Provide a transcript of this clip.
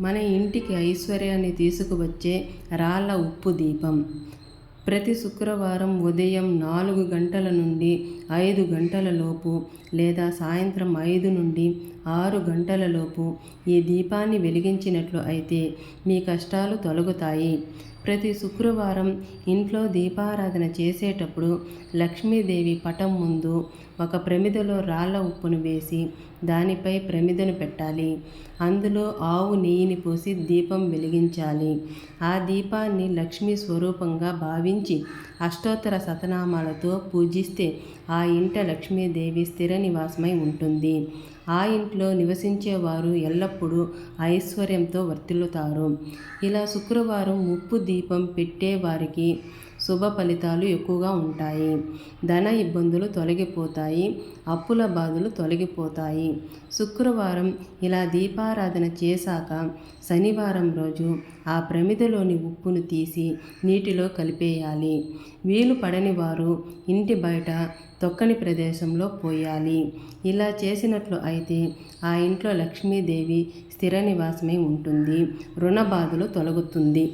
మన ఇంటికి ఐశ్వర్యాన్ని తీసుకువచ్చే రాళ్ళ ఉప్పు దీపం. ప్రతి శుక్రవారం ఉదయం నాలుగు గంటల నుండి ఐదు గంటల లోపు లేదా సాయంత్రం ఐదు నుండి ఆరు గంటల లోపు ఈ దీపాన్ని వెలిగించినట్లు అయితే మీ కష్టాలు తొలగుతాయి. ప్రతి శుక్రవారం ఇంట్లో దీపారాధన చేసేటప్పుడు లక్ష్మీదేవి పటం ముందు ఒక ప్రమిదలో రాళ్ళ ఉప్పును వేసి దానిపై ప్రమిదను పెట్టాలి. అందులో ఆవు నెయ్యిని పోసి దీపం వెలిగించాలి. ఆ దీపాన్ని లక్ష్మీ స్వరూపంగా భావించి అష్టోత్తర శతనామాలతో పూజిస్తే ఆ ఇంట లక్ష్మీదేవి స్థిర నివాసమై ఉంటుంది. ఆ ఇంట్లో నివసించేవారు ఎల్లప్పుడూ ఐశ్వర్యంతో వర్తిల్లుతారు. ఇలా శుక్రవారం ఉప్పు దీపం పెట్టేవారికి శుభ ఫలితాలు ఎక్కువగా ఉంటాయి. ధన ఇబ్బందులు తొలగిపోతాయి. అప్పుల బాధలు తొలగిపోతాయి. శుక్రవారం ఇలా దీపారాధన చేశాక శనివారం రోజు ఆ ప్రమిదలోని ఉప్పును తీసి నీటిలో కలిపేయాలి. వీలు పడని వారు ఇంటి బయట తొక్కని ప్రదేశంలో పోయాలి. ఇలా చేసినట్లు అయితే ఆ ఇంట్లో లక్ష్మీదేవి స్థిర నివాసమై ఉంటుంది. రుణ బాధలు తొలగుతుంది.